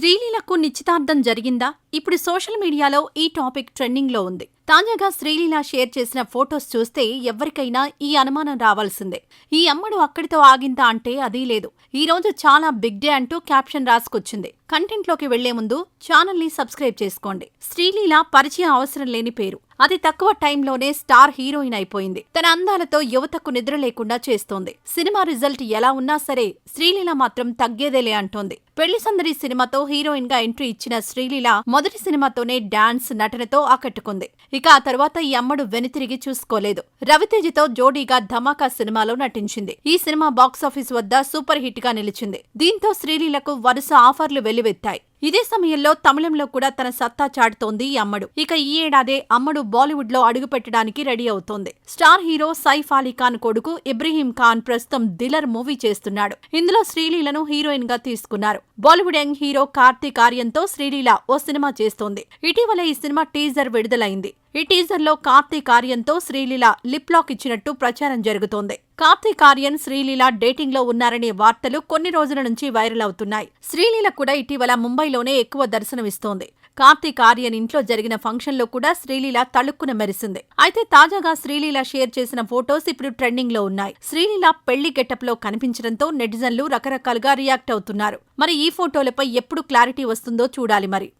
శ్రీలీలకు నిశ్చితార్థం జరిగిందా? ఇప్పుడు సోషల్ మీడియాలో ఈ టాపిక్ ట్రెండింగ్లో ఉంది. తాజాగా శ్రీలీల షేర్ చేసిన ఫోటోస్ చూస్తే ఎవరికైనా ఈ అనుమానం రావాల్సిందే. ఈ అమ్మడు అక్కడితో ఆగిందా అంటే అదీ లేదు. ఈ రోజు చాలా బిగ్ డే అంటూ క్యాప్షన్ రాసుకొచ్చింది. కంటెంట్లోకి వెళ్ళే ముందు ఛానల్ని సబ్స్క్రైబ్ చేసుకోండి. శ్రీలీల పరిచయం అవసరం లేని పేరు. అతి తక్కువ టైంలోనే స్టార్ హీరోయిన్ అయిపోయింది. తన అందాలతో యువతకు నిద్ర లేకుండా చేస్తోంది. సినిమా రిజల్ట్ ఎలా ఉన్నా సరే శ్రీలీల మాత్రం తగ్గేదేలే అంటోంది. పెళ్ళి సందడి సినిమాతో హీరోయిన్గా ఎంట్రీ ఇచ్చిన శ్రీలీల మొదటి సినిమాతోనే డాన్స్ నటనతో ఆకట్టుకుంది. ఇక ఆ తర్వాత ఈ అమ్మడు వెనుతిరిగి చూసుకోలేదు. రవితేజతో జోడీగా ధమాకా సినిమాలో నటించింది. ఈ సినిమా బాక్సాఫీస్ వద్ద సూపర్ హిట్గా నిలిచింది. దీంతో శ్రీలీలకు వరుస ఆఫర్లు వెల్లువెత్తాయి. ఇదే సమయంలో తమిళంలో కూడా తన సత్తా చాటుతోంది ఈ అమ్మడు. ఇక ఈ ఏడాదే అమ్మడు బాలీవుడ్లో అడుగుపెట్టడానికి రెడీ అవుతోంది. స్టార్ హీరో సైఫ్ అలీ ఖాన్ కొడుకు ఇబ్రహీం ఖాన్ ప్రస్తుతం దిలర్ మూవీ చేస్తున్నాడు. ఇందులో శ్రీలీలను హీరోయిన్గా తీసుకున్నారు. బాలీవుడ్ యంగ్ హీరో కార్తీక్ ఆర్యంతో శ్రీలీల ఓ సినిమా చేస్తోంది. ఇటీవల ఈ సినిమా టీజర్ విడుదలైంది. ఈ టీజర్లో కార్తీక్ ఆర్యంతో శ్రీలీల లిప్ లాక్ ఇచ్చినట్టు ప్రచారం జరుగుతోంది. కార్తీక్ ఆర్యన్ శ్రీలీల డేటింగ్లో ఉన్నారనే వార్తలు కొన్ని రోజుల నుంచి వైరల్ అవుతున్నాయి. శ్రీలీల కూడా ఇటీవల ముంబైలోనే ఎక్కువ దర్శనమిస్తోంది. కార్తీక్ ఆర్యన్ ఇంట్లో జరిగిన ఫంక్షన్లో కూడా శ్రీలీల తళుక్కున మెరిసింది. అయితే తాజాగా శ్రీలీల షేర్ చేసిన ఫోటోస్ ఇప్పుడు ట్రెండింగ్లో ఉన్నాయి. శ్రీలీల పెళ్ళి గెటప్లో కనిపించడంతో నెటిజన్లు రకరకాలుగా రియాక్ట్ అవుతున్నారు. మరి ఈ ఫోటోలపై ఎప్పుడు క్లారిటీ వస్తుందో చూడాలి మరి.